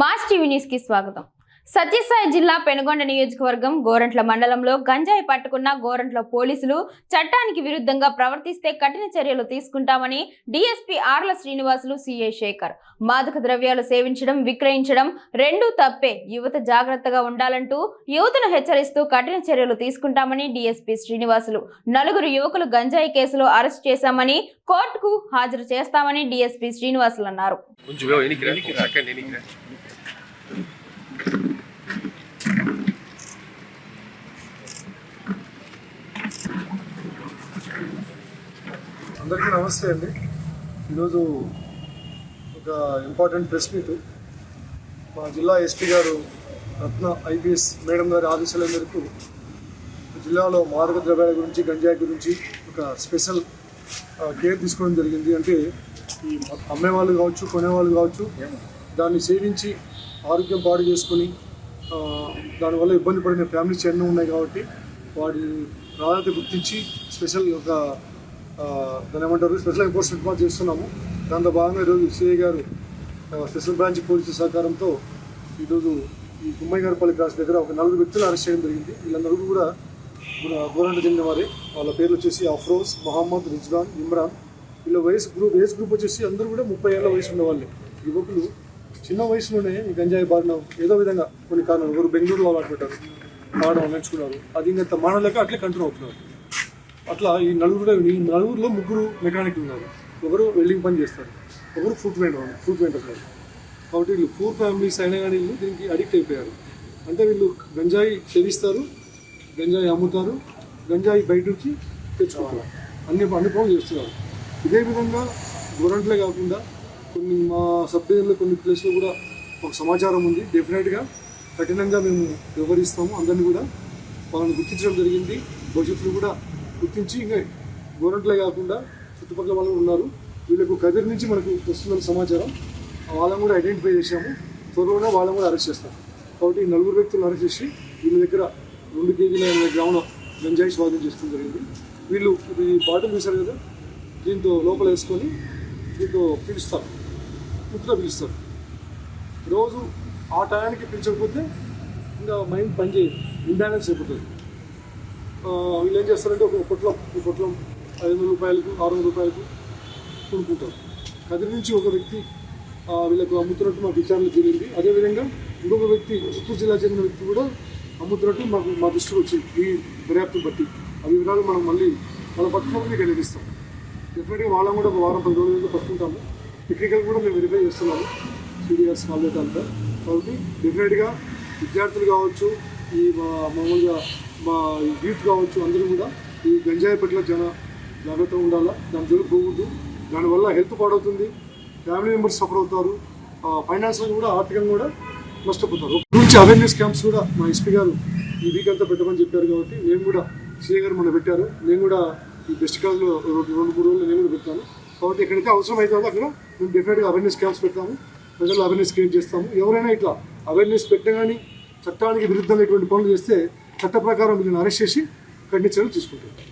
Mass TV న్యూస్కి స్వాగతం. సత్యసాయి జిల్లా పెనుగొండ నియోజకవర్గం గోరంట్ల మండలంలో గంజాయి పట్టుకున్న గోరంట్ల పోలీసులు చట్టానికి విరుద్ధంగా ప్రవర్తిస్తే కఠిన చర్యలు తీసుకుంటామని డీఎస్పీ ఆర్ల శ్రీనివాసులు సిఐ శేఖర్. మాదక ద్రవ్యాలు సేవించడం విక్రయించడం రెండూ తప్పే. యువత జాగ్రత్తగా ఉండాలంటూ యువతను హెచ్చరిస్తూ కఠిన చర్యలు తీసుకుంటామని డీఎస్పీ శ్రీనివాసులు. నలుగురు యువకులు గంజాయి కేసులో అరెస్ట్ చేశామని కోర్టుకు హాజరు చేస్తామని డీఎస్పీ శ్రీనివాసులు అన్నారు. అందరికీ నమస్తే అండి. ఈరోజు ఒక ఇంపార్టెంట్ ప్రెస్ మీట్. మా జిల్లా ఎస్పీ గారు రత్న ఐపీఎస్ మేడం గారి ఆదేశాల మేరకు జిల్లాలో మాదక ద్రవ్యాల గురించి గంజాయి గురించి ఒక స్పెషల్ కేర్ తీసుకోవడం జరిగింది. అంటే ఈ అమ్మేవాళ్ళు కావచ్చు కొనేవాళ్ళు కావచ్చు దాన్ని సేవించి ఆరోగ్యం పాడు చేసుకొని దానివల్ల ఇబ్బంది పడిన ఫ్యామిలీస్ ఎన్నో ఉన్నాయి కాబట్టి వాటి ప్రాధాన్యత గుర్తించి స్పెషల్ ఒక దాని ఏమంటారు? స్పెషల్ ఎన్ఫోర్స్మెంట్ కూడా చేస్తున్నాము. దాంతో భాగంగా ఈరోజు సిఐ గారు స్పెషల్ బ్రాంచ్ పోలీసు సహకారంతో ఈరోజు ఈ గుమ్మయ్యగారిపల్లి క్రాస్ దగ్గర ఒక నలుగురు వ్యక్తులు అరెస్ట్ చేయడం జరిగింది. వీళ్ళ నలుగురు కూడా మన గోరంట చెందిన వారే. వాళ్ళ పేర్లు వచ్చేసి అఫ్రోజ్ మహమ్మద్ రిజ్వాన్ ఇమ్రాన్. వీళ్ళ వయసు గ్రూప్ ఏజ్ గ్రూప్ వచ్చేసి అందరూ కూడా ముప్పై ఏళ్ళ వయసు ఉన్న యువకులు చిన్న వయసులోనే ఈ గంజాయి బారిన ఏదో విధంగా కొన్ని కారణాలు ఎవరు బెంగళూరులో అలవాటు పెట్టారు ఆడడం నేర్చుకున్నారు. అది ఇంకా మానలేక అట్లే కంటిన్యూ అవుతున్నారు. అట్లా ఈ నలుగురు ఈ నలుగురులో ముగ్గురు మెకానిక్ ఉన్నారు. ఒకరు వెల్డింగ్ పని చేస్తారు. ఒకరు ఫుట్ వెంటర్ ఫుడ్ వెంటర్ ఉన్నారు. కాబట్టి వీళ్ళు పూర్ ఫ్యామిలీస్ అయినా కానీ వీళ్ళు దీనికి అడిక్ట్ అయిపోయారు. అంటే వీళ్ళు గంజాయి సేవిస్తారు గంజాయి అమ్ముతారు గంజాయి బయట నుంచి తెచ్చుకోవాలి అన్ని అన్ని పనులు చేస్తున్నారు. ఇదే విధంగా గోరంట్లే కాకుండా కొన్ని మా సబ్ డివిజన్లో కొన్ని ప్లేస్లో కూడా ఒక సమాచారం ఉంది. డెఫినెట్గా కఠినంగా మేము వ్యవహరిస్తాము అందరినీ కూడా వాళ్ళని గుర్తించడం జరిగింది. భవిష్యత్తులో కూడా గుర్తించి ఇంకా గోరంట్లే కాకుండా చుట్టుపక్కల వాళ్ళు ఉన్నారు. వీళ్ళకు కదిరి నుంచి మనకు వస్తున్న సమాచారం వాళ్ళని కూడా ఐడెంటిఫై చేశాము. త్వరలోనే వాళ్ళని కూడా అరెస్ట్ చేస్తాం. కాబట్టి ఈ నలుగురు వ్యక్తులను అరెస్ట్ చేసి వీళ్ళ దగ్గర రెండు కేజీల ఎనభై గ్రాముల గంజాయి స్వాధీనం చేసుకోవడం జరిగింది. వీళ్ళు ఈ బాటిల్ తీశారు కదా దీంతో లోపల వేసుకొని దీంతో పిలుస్తారు. ముక్కుతో పిలుస్తారు. రోజు ఆ టయానికి పిలిచకపోతే ఇంకా మైండ్ పనిచేయదు. ఇంబ్యాలెన్స్ అయిపోతుంది. వీళ్ళు ఏం చేస్తారంటే ఒక పొట్లం ఈ పొట్లం ఐదు వందల రూపాయలకు ఆరు వందల రూపాయలకు కొనుక్కుంటారు. కదిరి నుంచి ఒక వ్యక్తి వీళ్ళకు అమ్ముతున్నట్టు మాకు విచారణ జరిగింది అదేవిధంగా ఇంకొక వ్యక్తి చిత్తూరు జిల్లా చెందిన వ్యక్తి కూడా అమ్ముతున్నట్టు మాకు మా దృష్టికి వచ్చింది. ఈ దర్యాప్తు బట్టి. ఆ వివరాలు మనం మళ్ళీ వాళ్ళ పట్టుకోవడం మీకు అందిస్తాం డెఫినెట్గా వాళ్ళని కూడా ఒక వారం పది రోజులు పట్టుకుంటాము. టెక్నికల్ కూడా మేము వెరిఫై చేస్తున్నాము. సీరియస్ కాలేజ్ అంతా. కాబట్టి డెఫినెట్గా విద్యార్థులు కావచ్చు ఈ మామూలుగా మా యూత్ కావచ్చు అందరూ కూడా ఈ గంజాయి పట్ల జన జాగ్రత్తగా ఉండాలా? దాని జోలికి పోవద్దు. దానివల్ల హెల్త్ పాడవుతుంది. ఫ్యామిలీ మెంబర్స్ సఫర్ అవుతారు. ఫైనాన్షియల్ కూడా ఆర్థికంగా కూడా నష్టపోతారు. గురించి అవేర్నెస్ క్యాంప్స్ కూడా మా ఎస్పీ గారు ఈ వీక్ అంతా పెట్టమని చెప్పారు కాబట్టి మేము కూడా సీఏ గారు మొన్న పెట్టారు. నేను కూడా ఈ బెస్ట్ కాల్లో రెండు రెండు మూడు రోజులు నేను కూడా పెట్టాను. కాబట్టి ఎక్కడైతే అవసరం అవుతుందో అక్కడ మేము డెఫినెట్గా అవేర్నెస్ క్యాంప్స్ పెడతాము. ప్రజలు అవేర్నెస్ క్రియేట్ చేస్తాము. ఎవరైనా ఇట్లా అవేర్నెస్ పెట్టగానే చట్టానికి విరుద్ధమైనటువంటి పనులు చేస్తే చట్ట ప్రకారం వీళ్ళని అరెస్ట్ చేసి కఠిన చర్యలు తీసుకుంటారు